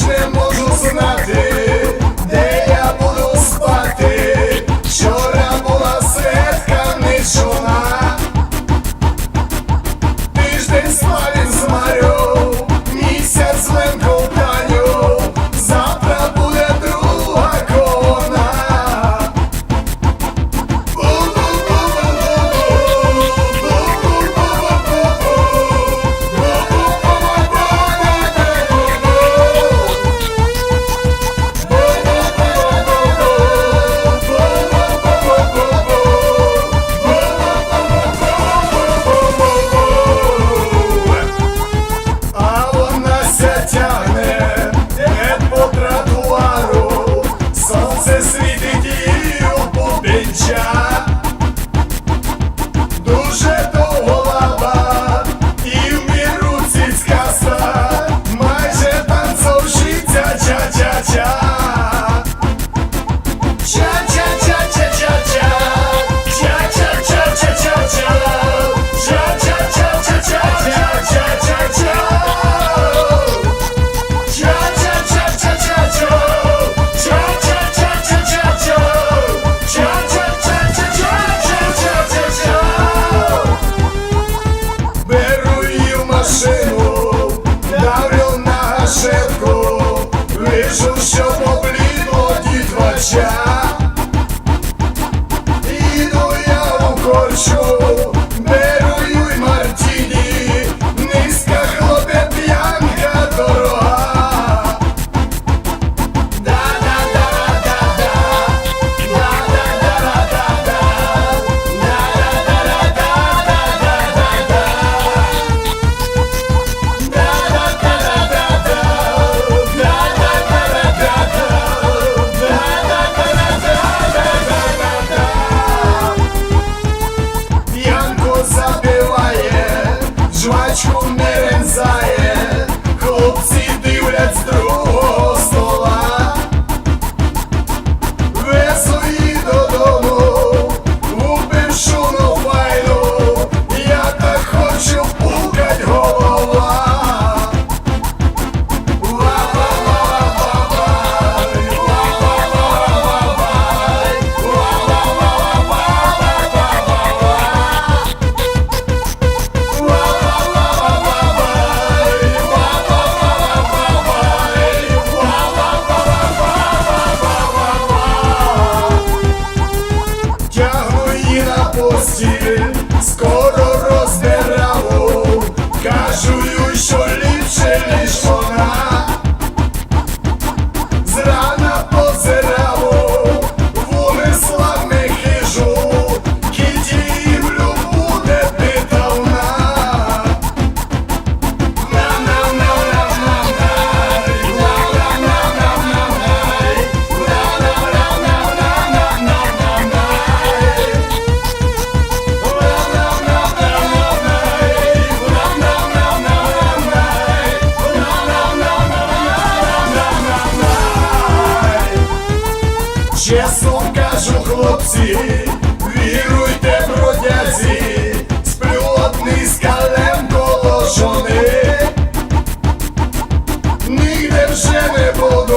інакше можу знати. Jesus. Let's go. чесно кажу, хлопці, віруйте, бродязі, сплю одний з калем коло жони, нігде вже не буду.